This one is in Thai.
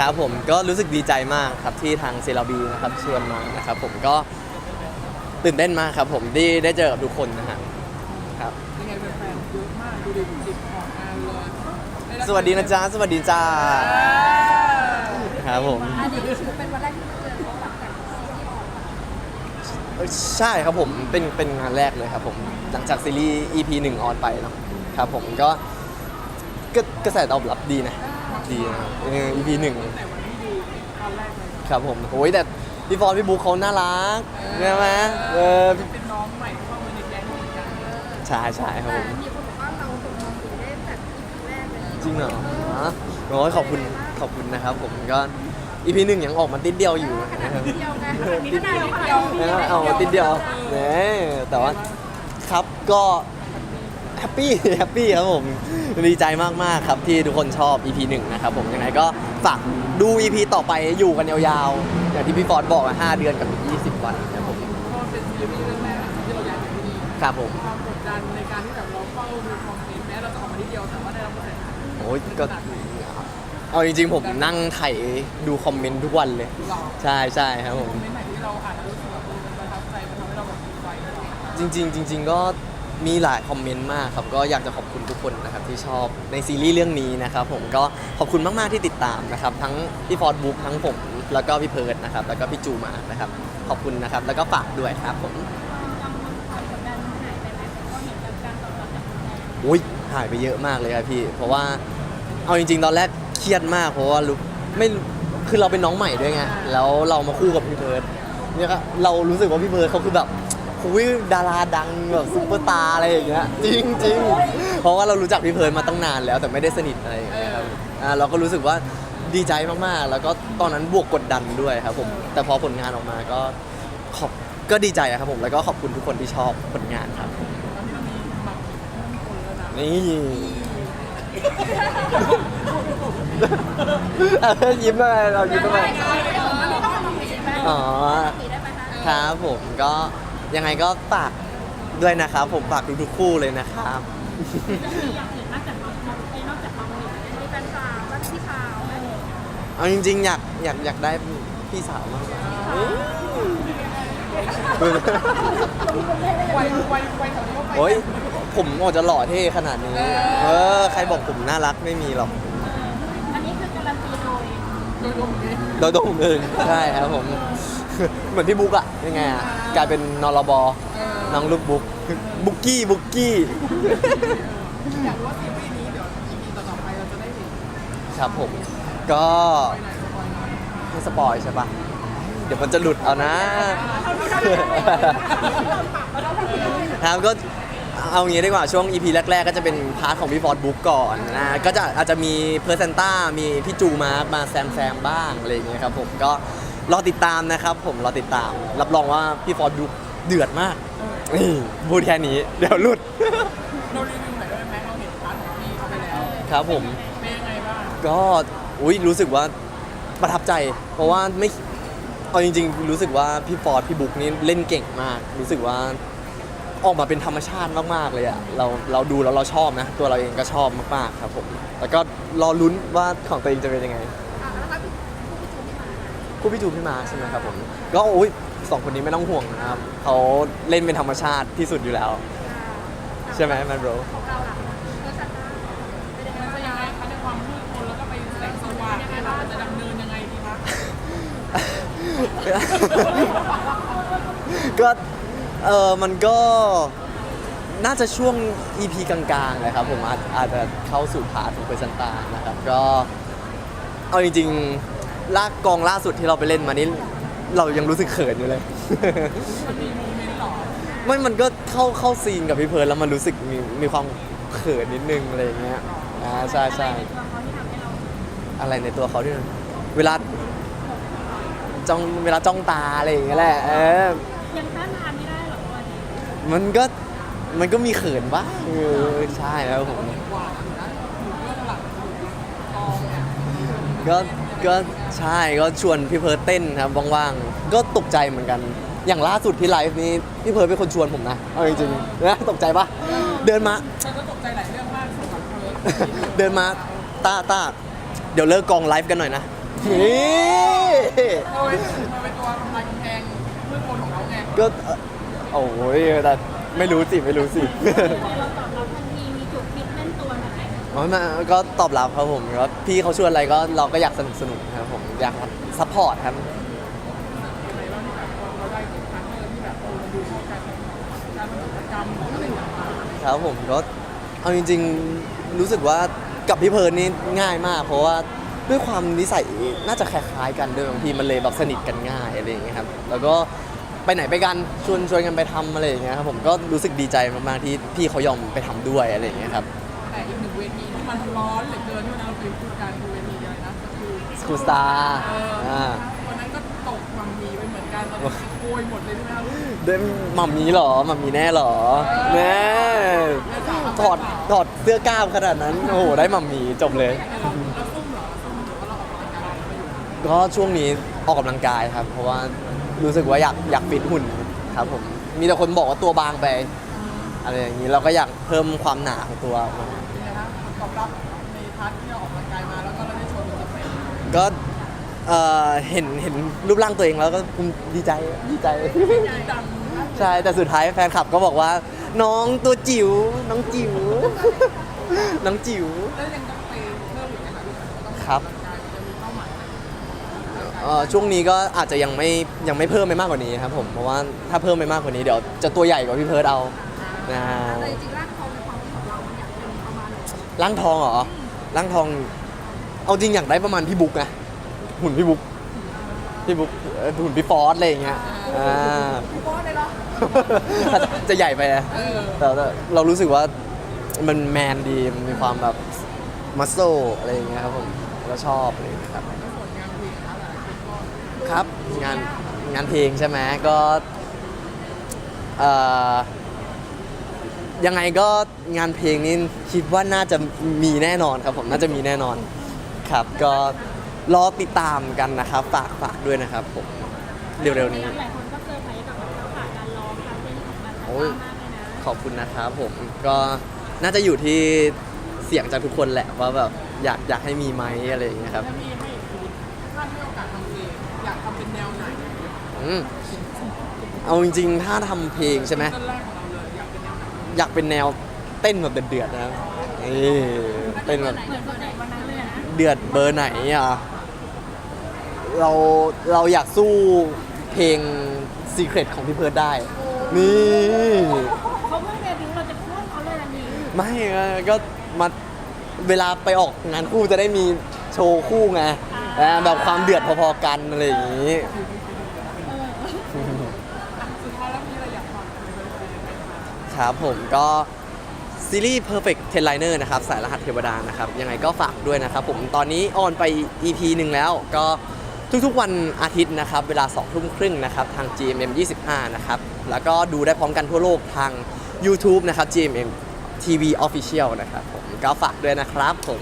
ครับผมก็รู้สึกดีใจมากครับที่ทางเซราบีนะครับชวนมานะครับ ผมก็ตื่นเต้นมากครับ ผมได้ได้เจอกับทุกคนนะฮะครับยังไงแฟนๆเยอะมากดูดิติดออกงานเลยสวัสดีนะจ๊ะสวัสดีจ้าครับผมอันนี้ถือเป็นวันแรกที่เจอเขาหลังจากซีรีส์ออกมาเอ้ยใช่ครับผมเป็นเป็นงานแรกเลยครับ ผมหลังจากซีรีส์ EP หนึ่งออนไปเนาะครับผมก็ก็กระแสตอบรับดีนะ ดีนะเออ EP หนึ่งแต่วันที่ดูตอนแรกเลยครับผมโอ้ยแต่พี่ฟอนพี่บุ๊คเขาน่ารักใช่ไหมเออเป็นน้องใหม่เข้ามาในแก๊งเหมือนกันใช่ใช่ครับแต่ผมมีคนบอกว่าเราถูกมองถึงได้แบบอีพีแรกเลยจริงเหรอฮะโอ้ยขอบคุณขอบคุณนะครับ ผมก็ EP หนึ่งยังออกมาติดเดียวอยู่นะครับเดียวไงมีขนาดเดียวนะเอามาติดเดียวเนี่ยแต่ว่าครับก็ แฮปปี้แฮปปี้ครับผมดีใจมากๆครับที่ทุกคนชอบ EP หนึ่งนะครับผมยังไงก็ฝากดู EP ต่อไปอยู่กันยาวๆ อย่างที่พี่ฟอร์ดบอกอะ5เดือนกับอีก20 วันครับผมก็เป็นซีรีส์เรื่องแรกที่เราอยากเห็นที่นี่ครับผมความกดดันในการที่แบบเราเฝ้าดูคอมเมนต์แม้เราจะออกมาทีเดียวแต่ว่าได้รับกระแสโอ้ยก็เอาจริงๆผมนั่งไถดูคอมเมนต์ทุกวันเลยหล่อใช่ใช่ครับผมคอมเมนต์ไหนที่เราอ่านแล้วรู้สึกแบบเออมันประทับใจมันทำให้เราแบบดีใจตลอดจริง ๆ จริง ๆ ก็ มีหลายคอมเมนต์มากครับก็อยากจะขอบคุณทุกคนนะครับที่ชอบในซีรีส์เรื่องนี้นะครับผมก็ขอบคุณมากๆที่ติดตามนะครับทั้งพี่ฟอร์ดบุ๊กทั้งผม แล้วก็พี่เพิร์ดนะครับแล้วก็พี่จูมานะครับ ขอบคุณนะครับแล้วก็ฝากด้วยครับผมอุ้ยหายไปเยอะมากเลยครับพี่ เพราะว่าเอาจริง ๆ ตอนแรกเครียดมาก เพราะว่ารู้ไม่คือเราเป็นน้องใหม่ด้วยไงแล้วเรามาคู่กับพี่เพิร์ดเนี่ยครับเรารู้สึกว่าพี่เพิร์ดเขาคือแบบ คุยดาราดังแบบซุปเปอร์สตาร์อะไรอย่างเงี้ยจริงจริงๆเพราะว่าเรารู้จักพี่เพิร์ดมาตั้งนานแล้วแต่ไม่ได้สนิทอะไรอย่างเงี้ยครับอ่าเราก็รู้สึกว่าดีใจมากๆ แล้วก็ตอนนั้นบวกกดดันด้วยครับผมแต่พอผลงานออกมาก็ขอบก็ดีใจอะครับผมแล้วก็ขอบคุณทุกคนที่ชอบผลงานครับตอนนี้มันมีหมักคนแล้วนะนี่เออยิ้มทำไมเรายิ้มทำไมอ๋อครับผมก็ ยังไงก็ฝากด้วยนะครับ ผมฝากทุกๆคู่เลยนะครับมีแฟนสาวและพี่สาวเอาจริงๆ อยากอยากอยากได้พี่สาวมากกว่าวัยวัยวัยแถวนี้ก็ไป โอ้ยผมออกจะหล่อเท่ขนาดนี้ เออใครบอกผมน่ารักไม่มีหรอก อันนี้คือการันตีโดย โดยรวมเองโดยตัวผมเองใช่ครับผม เหมือนพี่บุ๊กอะยังไงอะกลายเป็นนรบน้องลูกบุ๊กบุ๊กกี้บุ๊กกี้อยากรู้ว่าซีรีส์นี้เดี๋ยว EP ต่อๆไปเราจะได้เห็นครับผม ก็ไปไหนสปอยล์หน่อยให้สปอยใช่ปะเดี๋ยวมันจะหลุดเอานะ ครับก็เอางี้ดีกว่าช่วง EP แรก ๆ ก็จะเป็นพาร์ทของพี่ฟอร์ดบุ๊กก่อนนะก็จะอาจจะมีเพอร์เซนต้ามีพี่จูมาร์คมาแซมแซมบ้างอะไรอย่างเงี้ยครับผมก็ รอติดตามนะครับ ผมรอติดตาม รับรองว่าพี่ฟอร์ดบุ๊กเดือดมากนี่พูดแค่นี้ เดี๋ยวหลุดเรารีวิวหน่อยได้ไหมเราเห็นพาร์ทของพี่เขาไปแล้วครับผม เป็นยังไงบ้างก็อุ้ยรู้สึกว่าประทับใจ เพราะว่าไม่เอาจริงๆ รู้สึกว่าพี่ฟอร์ดพี่บุ๊กนี่เล่นเก่งมาก รู้สึกว่าออกมาเป็นธรรมชาติมากๆเลยอะเราเราดูแล้วเราชอบนะ ตัวเราเองก็ชอบมากๆครับผม แล้วก็รอลุ้นว่าของตัวเองจะเป็นยังไง อ่าแล้วถ้าพี่ผู้พี่จูพี่มา คู่พี่จูพี่มาใช่ไหมครับผมก็อุ้ยสองคนนี้ไม่ต้องห่วงนะครับเขาเล่นเป็นธรรมชาติที่สุดอยู่แล้ว ใช่ไหมแมนโรของเราล่ะเออชัดหน้าเป็นยังไงมันบ้างจะยังไงคะในความมืดมนแล้วก็ไปแสงสว่างเนี่ยเราจะดำเนินยังไงดีคะก็เออมันก็น่าจะช่วง EP กลางๆเลยครับผมอาจอาจจะเข้าสู่พาร์ทของเพอร์ซันตานะครับก็เอาจริงๆ ลากกองล่าสุดที่เราไปเล่นมานี่เรายังรู้สึกเขินอยู่เลยมันมีโมเมนต์หรอไม่มันก็เข้าเข้าซีนกับพี่เพิร์นแล้วมันรู้สึกมีมีความเขินนิดนึงอะไรอย่างเงี้ยอ่าใช่ใช่อะไรในตัวเขาที่มันเวลาจ้องเวลาจ้องตาอะไรอย่างเงี้ยแหละเออยังต้านทานไม่ได้หรอวันนี้มันก็มันก็มีเขินบ้างเออใช่ครับผมกว่าอยู่นะอยู่เบื้องหลังกองเนี่ยก็ก็ ใช่ก็ชวนพี่เพิร์ดเต้นครับว่างๆ ก็ตกใจเหมือนกัน อย่างล่าสุดที่ไลฟ์นี้พี่เพิร์ดเป็นคนชวนผมนะเอาจริงๆนะตกใจปะเดินมาฉันก็ตกใจหลายเรื่องมากสำหรับเพิร์ดเดินมาตาตาเดี๋ยวเลิกกองไลฟ์กันหน่อยนะนี่เธอเป็นเธอเป็นตัวทำลายกำแพงมืดมนของเขาไงก็เอ่อโอ้ยแต่ไม่รู้สิไม่รู้สิ เรา อ๋อมาก็ตอบรับครับผมก็พี่เขาชวนอะไรก็เราก็อยากสนุกสนุกครับผมอยากซัพพอร์ตครับอะไรบ้างที่แบบพอเราได้พาร์ทเนอร์ที่แบบเออดูเข้ากันการทำกิจกรรมหรืออะไรต่างๆครับผมก็เอาจริง ๆรู้สึกว่ากับพี่เพิร์นนี่ง่ายมาก เพราะว่าด้วยความนิสัยน่าจะคล้ายๆกันด้วยบางทีมันเลยแบบสนิทกันง่ายอะไรอย่างเงี้ยครับแล้วก็ไปไหนไปกันชวนชวนกันไปทำอะไรอย่างเงี้ยครับผมก็รู้สึกดีใจมากๆที่พี่เขายอมไปทำด้วยอะไรอย่างเงี้ยครับ แต่อีกหนึ่ง มันร้อนเหลือเกินที่วันนั้นเราไปพูดกันคือเวทีอะไรนะก็คือสกูสตาร์เอออ่าวันนั้นก็ตกมัมมีไปเหมือนกันตอนนี้โกยหมดเลยใช่ไหมครับเดมหม่ำมีเหรอหม่ำมีแน่เหรอแน่ถอดถอดเสื้อกล้ามขนาดนั้น โอ้โห ได้หม่ำมีจบเลย เราเราซุ่มเหรอซุ่มหรือว่าเราออกกำลังกายเราอยู่ก็ช่วงนี้ออกกำลังกายครับ เพราะว่ารู้สึกว่าอยากอยากฟิตหุ่นครับผม มีแต่คนบอกว่าตัวบางไปอะไรอย่างนี้เราก็อยากเพิ่มความหนาของตัวออกมาเป็นไงฮะต อบรับในพาร์ทที่เราออกกำลังกายมาแล้วก็เราได้โชว์ตัวเองก็เอ่อเห็นเห็นรูปร่างตัวเองแล้วก็ภูมิดีใจดีใจใจดังนะใช่ แต่สุดท้ายแฟนคลับก็บอกว่า น้องตัวจิ๋วน้องจิ๋ว น้องจิ๋ว แล้วยังต้องไปเพิ่มอีกไหมคะต้องครับกายจะมีเป้าหมายไหมเอ่อช่วงนี้ก็อาจจะยังไม่ยังไม่เพิ่มไปมากกว่านี้ครับผมเพราะว่าถ้าเพิ่มไปมากกว่านี้เดี๋ยวจะตัวใหญ่กว่าพี่เพิร์ดเอานะแต่จริงๆร่างท ระมาณไหนร่างทองเหรอร่างทอง เอาจริงอยากได้ประมาณพี่บุ๊กนะหุ่นพี่บุ๊กพี่บุ๊กเอ่อหุ่นพี่ฟอสอะไรอย่างเงี้ยอ่า พี่บอสเลยเหรอจะใหญ่ไปนะเออ แต่แต่เรารู้สึกว่ามันแมนดี มันมีความแบบมัสโซอะไรอย่างเงี้ยครับผมก็ชอบอะไรอย่างเลยครับแล้วผลงานเพลงนะคะหลายคนก็ครับงานงานเพลงใช่ไหมก็เอ่อ ยังไงก็งานเพลงนี้คิดว่าน่าจะมีแน่นอนครับผมน่าจะมีแน่นอนครับ ก็รอติดตามกันนะครับ ฝากฝากด้วยนะครับผมเร็วๆนี้ หลายคนก็เซอร์ไพรส์กับทักษะการร้องการเต้นของมันโอ้ย มากเลยนะขอบคุณนะครับผมก็น่าจะอยู่ที่เสียงจากทุกคนแหละว่าแบบอยากอยากให้มีไหมอะไรอย่างเงี้ยครับถ้าพี่ให้คุณถ้าให้โอกาสทำเพลงอยากทำเป็นแนวไหนอืมเอาจริงๆถ้าทำเพลงใช่ไหมต้นแรกข อยากเป็นแนวเต้นแบบเดือดๆนะครับนี่เต้นแบบเหมือนคนไหนวันนั้นเลยนะเดือดเบอร์ไหนอะ เราเราอยากสู้เพลง Secret ของพี่เพิร์ดได้ นี่ เขาเพิ่งเดบิวต์เราจะพูดเขาเลยนะนี่ไม่อะก็มาเวลาไปออกงานคู่จะได้มีโชว์คู่ไงอ่าแบบความเดือดพอๆกันอะไรอย่างนี้สุดท้ายแล้วมีอะไรอยากฝากถึงแฟนๆไหม คะครับผมก็ซีรีส์ Perfect Ten Liner นะครับสายรหัสเทวดานะครับยังไงก็ฝากด้วยนะครับผมตอนนี้ออนไป EP หนึ่งแล้วก็ทุกๆวันอาทิตย์นะครับเวลา2ทุ่มครึ่งนะครับทาง GMM 25นะครับแล้วก็ดูได้พร้อมกันทั่วโลกทาง YouTube นะครับ GMM TV Official นะครับผมก็ฝากด้วยนะครับผม